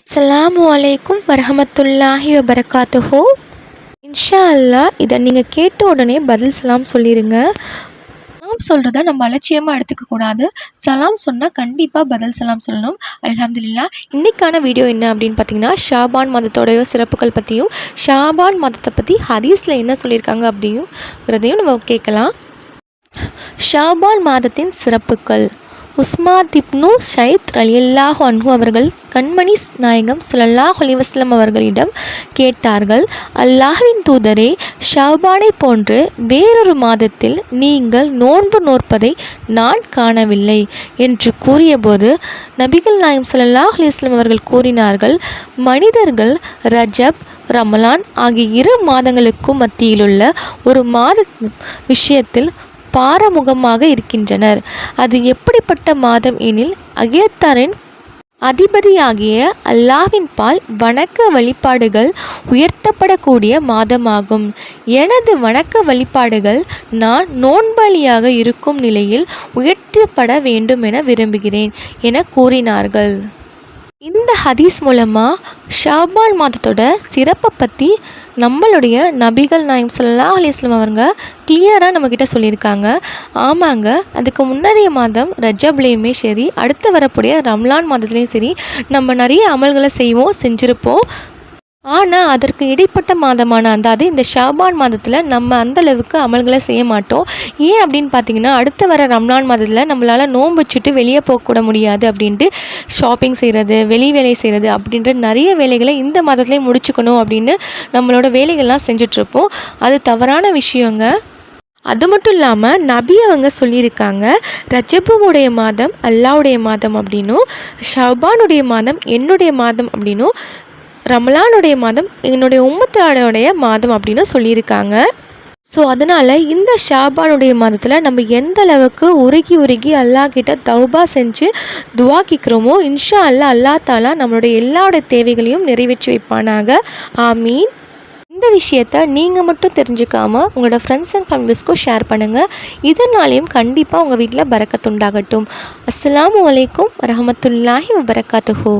அஸ்லாம் அலைக்கும் வரமத்துல்லாஹி வபரகாத்துஹோ. இன்ஷா அல்லாஹ் இதை நீங்கள் கேட்ட உடனே பதில் சலாம் சொல்லிடுங்க சலாம் சொல்கிறத நம்ம அலட்சியமாக எடுத்துக்கக்கூடாது. சலாம் சொன்னால் கண்டிப்பாக பதில் சலாம் சொல்லணும். அலமதுல்லா இன்னைக்கான வீடியோ என்ன அப்படின்னு பார்த்தீங்கன்னா ஷாபான் மதத்தோடைய சிறப்புகள் பற்றியும் ஷாபான் மதத்தை பற்றி ஹதீஸில் என்ன சொல்லியிருக்காங்க அப்படிங்கிறதையும் நம்ம கேட்கலாம். ஷாபான் மாதத்தின் சிறப்புகள். உஸ்மாத் இப்னு ஷைத் ரலியல்லாஹு அன்ஹு அவர்கள் கண்மணி நாயகம் ஸல்லல்லாஹு அலிவஸ்லம் அவர்களிடம் கேட்டார்கள் அல்லாஹ்வின் தூதரே ஷவ்பானை போன்று வேறொரு மாதத்தில் நீங்கள் நோன்பு நோற்பதை நான் காணவில்லை என்று கூறியபோது நபிகள் நாயகம் சல்லாஹ் அலிஸ்லம் அவர்கள் கூறினார்கள் மனிதர்கள் ரஜப் ரமலான் ஆகிய இரு மாதங்களுக்கும் மத்தியிலுள்ள ஒரு மாத விஷயத்தில் பாரமுகமாக இருக்கின்றனர். அது எப்படிப்பட்ட மாதம் எனில் அகிலத்தாரின் அதிபதியாகிய அல்லாவின் பால் வணக்க வழிபாடுகள் உயர்த்தப்படக்கூடிய மாதமாகும். எனது வணக்க வழிபாடுகள் நான் நோன்பலியாக இருக்கும் நிலையில் உயர்த்தப்பட வேண்டும் என விரும்புகிறேன் என கூறினார்கள். இந்த ஹதீஸ் மூலமாக ஷாபான் மாதத்தோட சிறப்பை பற்றி நம்மளுடைய நபிகள் நாயம் சல்லா அலைஹி அவங்க கிளியராக நம்மக்கிட்ட சொல்லியிருக்காங்க. ஆமாங்க அதுக்கு முன்னறிய மாதம் ரஜப்லேயுமே சரி அடுத்து வரக்கூடிய ரம்லான் மாதத்துலேயும் சரி நம்ம நிறைய அமல்களை செய்வோம் செஞ்சுருப்போம். ஆனால் அதற்கு இடைப்பட்ட மாதமான அதாவது இந்த ஷாபான் மாதத்தில் நம்ம அந்த அளவுக்கு அமல்களை செய்ய மாட்டோம். ஏன் அப்படின்னு பார்த்தீங்கன்னா அடுத்து வர ரம்லான் மாதத்தில் நம்மளால் நோன்பு வச்சுட்டு வெளியே போகக்கூட முடியாது அப்படின்ட்டு ஷாப்பிங் செய்கிறது வெளி வேலை செய்கிறது அப்படின்ற நிறைய வேலைகளை இந்த மாதத்துலேயே முடிச்சுக்கணும் அப்படின்னு நம்மளோட வேலைகள்லாம் செஞ்சிட்ருப்போம். அது தவறான விஷயங்க. அது மட்டும் இல்லாமல் நபி அவங்க சொல்லியிருக்காங்க ரஜபுடைய மாதம் அல்லாவுடைய மாதம் அப்படின்னும் ஷபானுடைய மாதம் என்னுடைய மாதம் அப்படின்னும் ரமலானுடைய மாதம் என்னுடைய உம்மத்தாடைய மாதம் அப்படின்னு சொல்லியிருக்காங்க. ஸோ அதனால் இந்த ஷாபானுடைய மாதத்தில் நம்ம எந்த அளவுக்கு உருகி உருகி அல்லாஹ் கிட்ட தௌபா செஞ்சு துவா கேட்குறோமோ இன்ஷா அல்லா அல்லா தாலா நம்மளுடைய எல்லாரோட தேவைகளையும் நிறைவேற்றி வைப்பானாக. ஆமீன். இந்த விஷயத்த நீங்கள் மட்டும் தெரிஞ்சுக்காம உங்களோட ஃப்ரெண்ட்ஸ் அண்ட் ஃபேமிலிஸ்க்கும் ஷேர் பண்ணுங்கள் இதனாலையும் கண்டிப்பாக உங்கள் வீட்டில் பறக்கத்துண்டாகட்டும் அஸ்ஸலாமு வலைக்கும் வரஹமத்துல்லாஹி வபரகாத்துஹூ.